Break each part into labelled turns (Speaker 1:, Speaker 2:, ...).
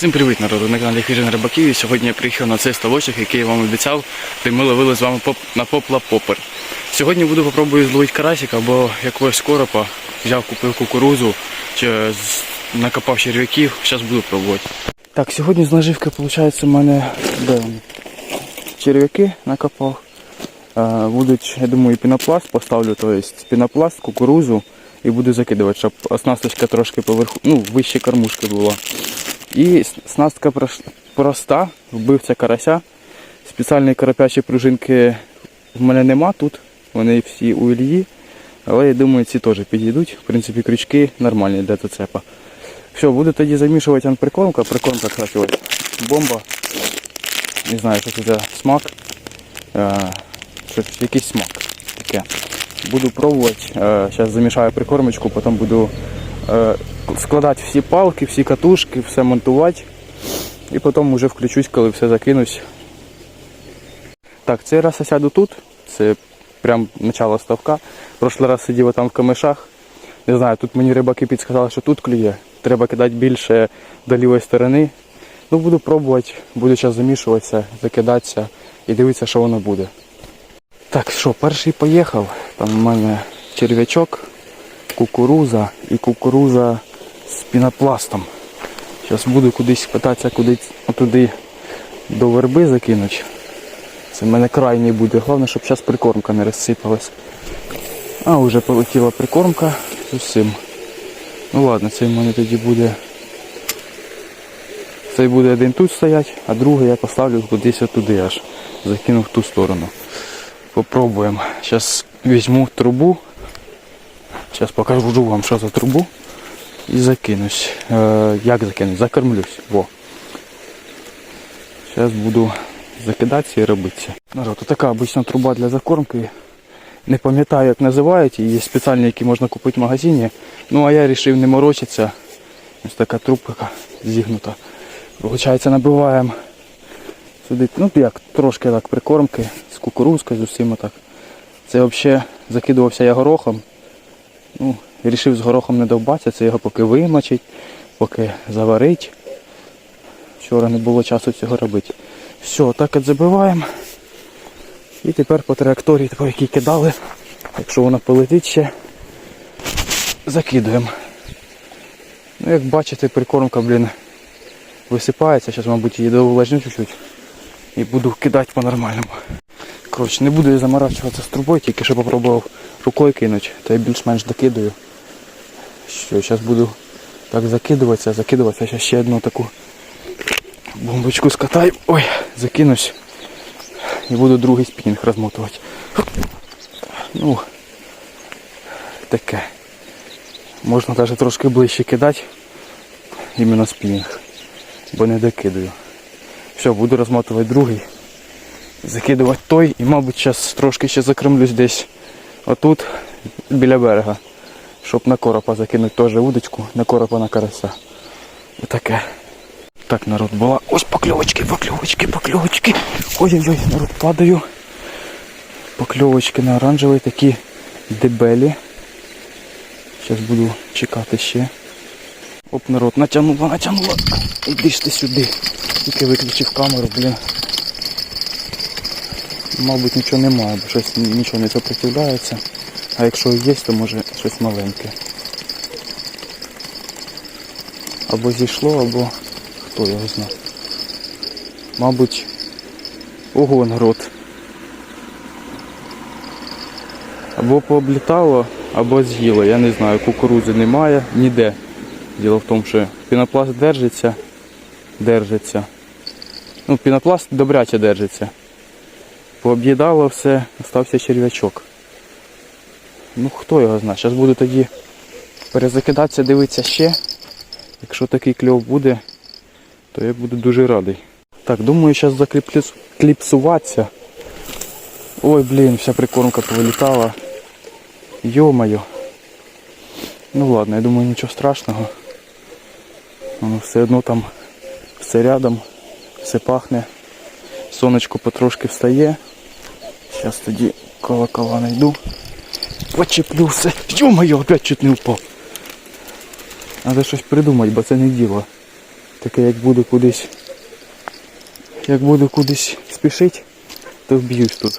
Speaker 1: Всім привіт, народу! На каналі Хижин Рибаків. І сьогодні я приїхав на цей ставочок, який я вам обіцяв, де ми ловили з вами поп... на попла попер. Сьогодні буду попробую зловити карасика або якогось коропа. Взяв, купив кукурузу, чи накопав черв'яків, зараз буду пробувати. Так, сьогодні з наживки, виходить, у мене де черв'яки накопав. Е, Будуть, я думаю, пінопласт поставлю, тобто пінопласт, кукурузу і буду закидувати, щоб оснасточка трошки поверху, ну, вище кормушки була. І снастка проста, вбивця карася. Спеціальної карапячої пружинки в мене нема тут. Вони всі у Ільї. Але я думаю, ці теж підійдуть. В принципі, крючки нормальні для зацепа. Все, буду тоді замішувати анприкормка. Прикормка, кстати, ось бомба. Не знаю, що це за смак. Е, щось, якийсь смак таке. Буду пробувати. Зараз замішаю прикормочку, потім буду е, складати всі палки, всі катушки, все монтувати. І потім вже включусь, коли все закинусь. Так, цей раз я сяду тут. Це прям начало ставка. Прошлий раз сидів там в камешах. Не знаю, тут мені рибаки підсказали, що тут клює. Треба кидати більше до лівої сторони. Ну, буду пробувати, буду зараз замішуватися, закидатися і дивитися, що воно буде. Так, що, перший поїхав. Там у мене черв'ячок, кукуруза і кукуруза з пінопластом. Зараз буду кудись питатися, кудись туди до верби закинути. Це в мене крайній буде. Головне, щоб зараз прикормка не розсипалась. А, вже полетіла прикормка з усім. Ну ладно, цей в мене тоді буде. Цей буде один тут стоять, а другий я поставлю кудись отуди аж. Закину в ту сторону. Попробуємо. Зараз візьму трубу. Зараз покажу вам, що за трубу. І закинусь. Е, як закинусь? Закормлюсь. Во. Зараз буду закидатися і робитися. Народ, така обична труба для закормки. Не пам'ятаю, як називають, є спеціальні, які можна купити в магазині. Ну а я вирішив не морочитися. Ось така трубка зігнута. Получається, набиваємо сюди, ну як трошки так прикормки з кукурузкою, з усім так. Це взагалі закидувався я горохом. Ну, вирішив з горохом не довбатися, це його поки вимочить, поки заварить. Вчора не було часу цього робити. Все, так от забиваємо. І тепер по траєкторії, по якій кидали, якщо вона полетить ще, закидуємо. Ну, як бачите, прикормка, блін, висипається. Зараз, мабуть, її довлажню чуть-чуть. І буду кидати по-нормальному. Коротше, не буду я заморачуватися з трубою, тільки що попробував рукою кинути, та я більш-менш докидаю. Що, зараз буду так закидуватися, закидуватися, зараз ще одну таку бомбочку скатаю. Ой, закинусь. І буду другий спінінг розмотувати. Ну, таке. Можна навіть трошки ближче кидати. Іменно спінінг. Бо не докидаю. Все, буду розмотувати другий. Закидувати той і, мабуть, зараз трошки ще закремлюсь десь отут, біля берега. Щоб на коропа закинути теж удочку, на коропа на карася. І таке. Так, народ, була. Ось покльовочки, покльовочки, покльовочки. Ой-ой-ой, народ, падаю. Покльовочки на оранжевий такі дебелі. Зараз буду чекати ще. Оп, народ, натягнула, натягнула. Іди ж ти сюди. Тільки виключив камеру, блін. Мабуть, нічого немає, бо щось нічого не сопротивляється. А якщо є, то може щось маленьке. Або зійшло, або хто його знає. Мабуть, ого, народ. Або пооблітало, або з'їло. Я не знаю, кукурудзи немає ніде. Діло в тому, що пінопласт держиться, держиться. Ну, пінопласт добряче держиться. Пооб'їдало все, остався черв'ячок. Ну хто його знає. Зараз буду тоді перезакидатися, дивитися ще. Якщо такий кльов буде, то я буду дуже радий. Так, думаю, зараз закліпсуватися. Ой, блін, вся прикормка повилітала. Йо-моє. Ну ладно, я думаю, нічого страшного. Воно все одно там все рядом, все пахне. Сонечко потрошки встає. Зараз тоді колокола знайду. Почеплю все. Йо-моє, опять чуть не впав. Треба щось придумати, бо це не діло. Таке як буде кудись. Як буду кудись спішити, то вб'юсь тут.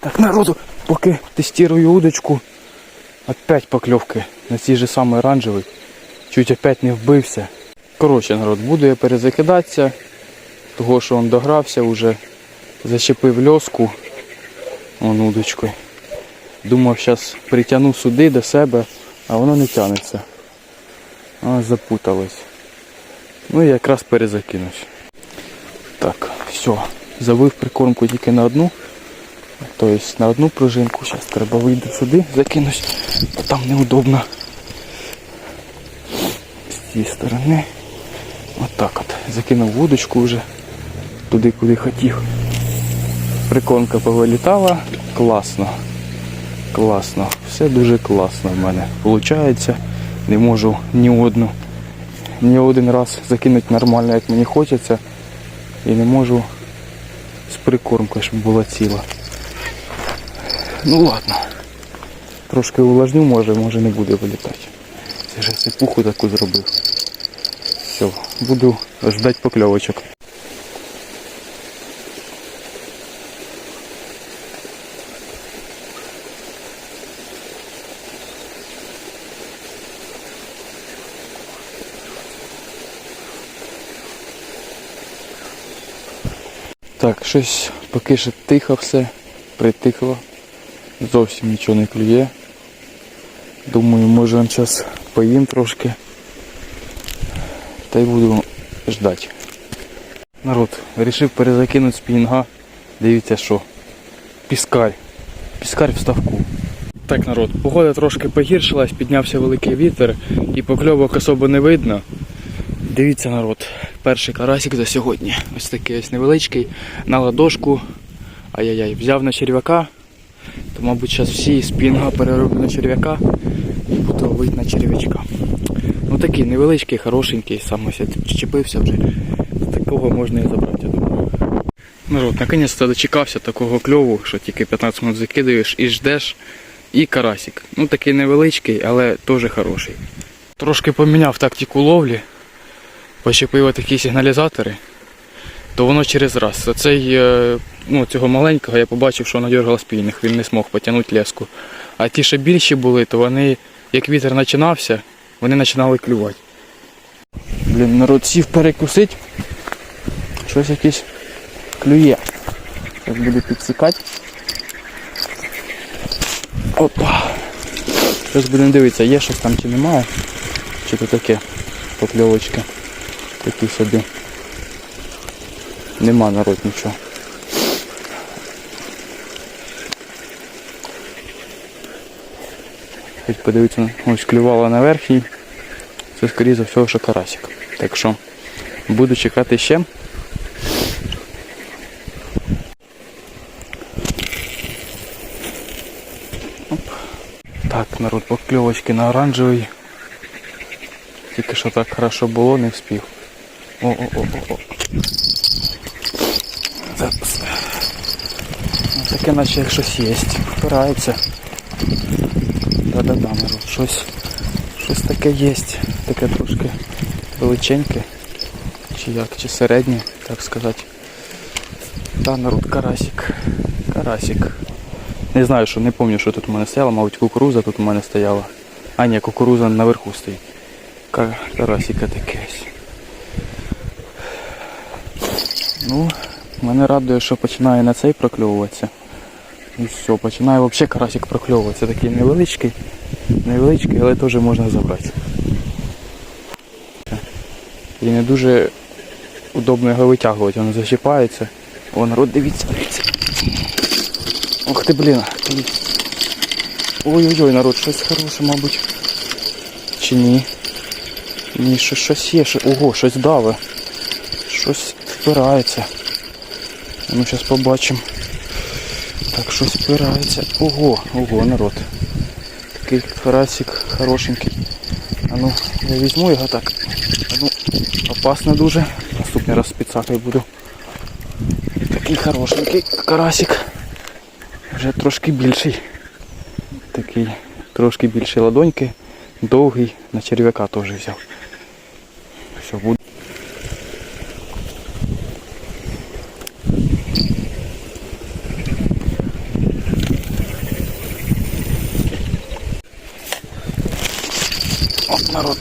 Speaker 1: Так, народу, поки тестирую удочку, опять покльовки на цій же самий оранжевий. Чуть опять не вбився. Коротше, народ, буду я перезакидатися, того що він догрався вже, зачепив льоску вон удочкою. Думав, зараз притягну сюди до себе, а воно не тягнеться. А, запуталось. Ну і якраз перезакинусь. Так, все. Завив прикормку тільки на одну. Тобто на одну пружинку. Зараз треба вийти сюди, закинусь, а там неудобно. З цієї сторони. Отак от. Закинув вудочку вже туди, куди хотів. Прикормка повилітала. Класно. Класно. Все дуже класно в мене. Получається. Не можу ні одну, ні один раз закинути нормально, як мені хочеться. І не можу з прикормкою, щоб була ціла. Ну ладно. Трошки увлажню, може, може не буде вилітати. Це ж сипуху таку зробив. Все, буду ждати покльовочок. Так, щось поки що тихо все, притихло. Зовсім нічого не клює. Думаю, може он зараз поїм трошки. Та й буду ждати. Народ, вирішив перезакинути спінга. Дивіться що. Піскарь. Піскарь в ставку. Так, народ, погода трошки погіршилась, піднявся великий вітер і покльовок особо не видно. Дивіться, народ, перший карасик за сьогодні. Ось такий ось невеличкий, на ладошку. Ай-яй-яй, взяв на черв'яка, то, мабуть, зараз всі з пінга перероблю на черв'яка і буду ловити на черв'ячка. Ну такий невеличкий, хорошенький, сам ось чіпився вже. Такого можна і забрати, я думаю. Народ, наконець-то дочекався такого кльову, що тільки 15 минут закидаєш і ждеш. І карасик. Ну такий невеличкий, але теж хороший. Трошки поміняв тактику ловлі почепив такі сигналізатори, то воно через раз. А цей, е, ну, цього маленького я побачив, що надергав спільних, він не змог потягнути леску. А ті, що більші були, то вони, як вітер починався, вони починали клювати. Блін, народ сів перекусить. Щось якесь клює. Зараз буду підсікати. Опа. Зараз будемо дивитися, є щось там чи немає. Чи то таке покльовочки. Такі собі. Нема народ нічого. Хоч подивитися, ось клювала на верхній. Це скоріше за всього, що карасик. Так що буду чекати ще. Оп. Так, народ, покльовочки на оранжевий. Тільки що так хорошо було, не вспів. О-о-о-о. Таке наче як щось є. Впирається. Да-да-да, народ, щось, щось таке є. Таке трошки величеньке. Чи як, чи середнє, так сказати. Да, народ, карасик. Карасик. Не знаю, що не пам'ятаю, що тут у мене стояло, мабуть, кукуруза тут у мене стояла. А ні, кукуруза наверху стоїть. Ка- Карасика таке ось. Ну, мене радує, що починає на цей прокльовуватися. І все, починає взагалі карасик прокльовуватися. Такий невеличкий, невеличкий, але теж можна забрати. І не дуже удобно його витягувати, воно зачіпається. О, народ, дивіться, дивіться. Ох ти, блін. Ой-ой-ой, народ, щось хороше, мабуть. Чи ні? Ні, що, щось є, що... ого, щось даве. Щось впирається. А Ну, зараз побачимо. Так, щось впирається. Ого, ого, народ. Такий карасик хорошенький. А ну, я візьму його так. А ну, опасно дуже. Наступний раз з буду. Такий хорошенький карасик. Вже трошки більший. Такий трошки більший ладоньки. Довгий, на черв'яка теж взяв. Все, буде. От народ.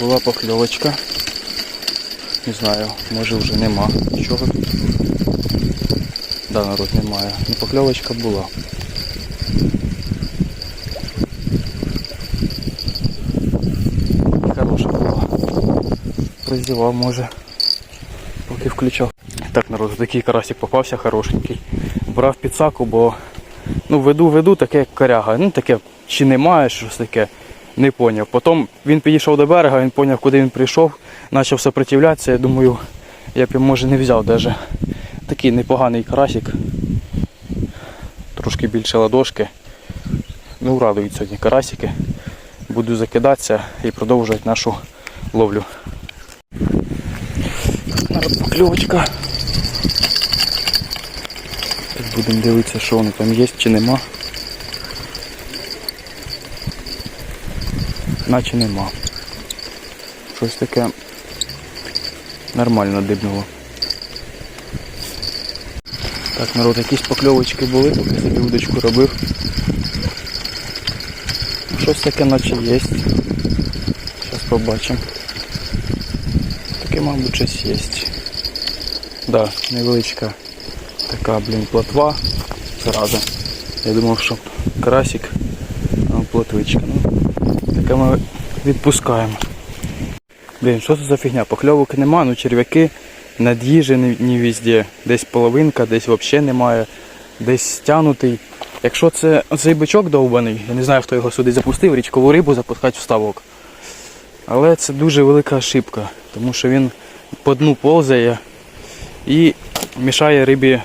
Speaker 1: Була покльовочка. Не знаю, може вже нема нічого. Да, народ немає. Ну покльовочка була. Хороша була. Прозівав може. Поки включав. Так, народ, такий карасик попався хорошенький. Брав підсаку, бо ну, веду, веду, таке коряга. Ну таке чи немає щось таке, не поняв. Потім він підійшов до берега, він поняв, куди він прийшов, почав сопротивлятися. Я думаю, я б може не взяв даже. Такий непоганий карасик. Трошки більше ладошки. Ну, радують сьогодні карасики. Буду закидатися і продовжувати нашу ловлю. Покльовочка. Будемо дивитися, що воно там є чи нема. Наче нема. Щось таке нормально дибнуло. Так, народ, якісь покльовочки були, поки собі удочку робив. Щось таке наче є. Зараз побачимо. Таке, мабуть, щось є. Да, невеличка така, блін, плотва зразу. Я думав, що карасик, а плотвичка. Ну, таке ми відпускаємо. Блін, що це за фігня? Покльовок нема, ну черв'яки над'їжі не, не везде. Десь половинка, десь взагалі немає, десь стянутий. Якщо це цей бичок довбаний, я не знаю, хто його сюди запустив, річкову рибу запускати в ставок. Але це дуже велика ошибка, тому що він по дну повзає і мішає рибі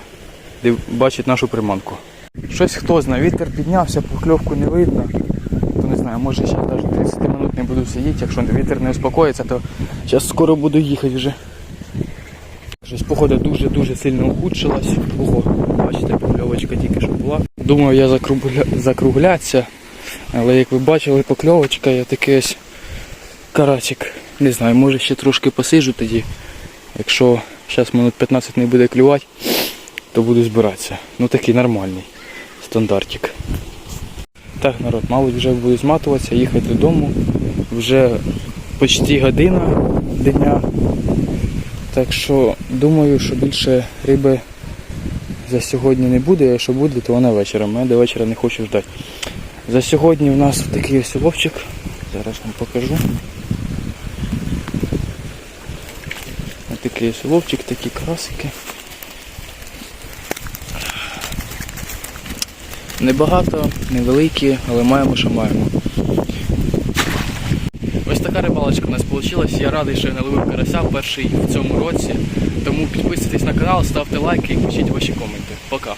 Speaker 1: бачити нашу приманку. Щось хто знає, вітер піднявся, покльовку не видно. Не знаю, може ще навіть 30 минут не буду сидіти, якщо вітер не успокоїться, то зараз скоро буду їхати вже. Щось погода дуже-дуже сильно ухудшилась. Ого, бачите, покльовочка тільки що була. Думав я закругля... закруглятися, але як ви бачили, покльовочка, я такий ось карасик. Не знаю, може ще трошки посиджу тоді. Якщо зараз минут 15 не буде клювати, то буду збиратися. Ну такий нормальний стандартик. Так, народ, мабуть, вже буду зматуватися, їхати додому. Вже почти година дня. Так що думаю, що більше риби за сьогодні не буде, а якщо буде, то вона вечором. Я до вечора не хочу ждати. За сьогодні в нас такий ось ловчик. Зараз вам покажу. Ось такий ось ловчик, такі красики. Небагато, невеликі, але маємо, що маємо. Ось така рибалочка у нас вийшла. Я радий, що я наловив карася перший в цьому році. Тому підписуйтесь на канал, ставте лайки і пишіть ваші коменти. Пока.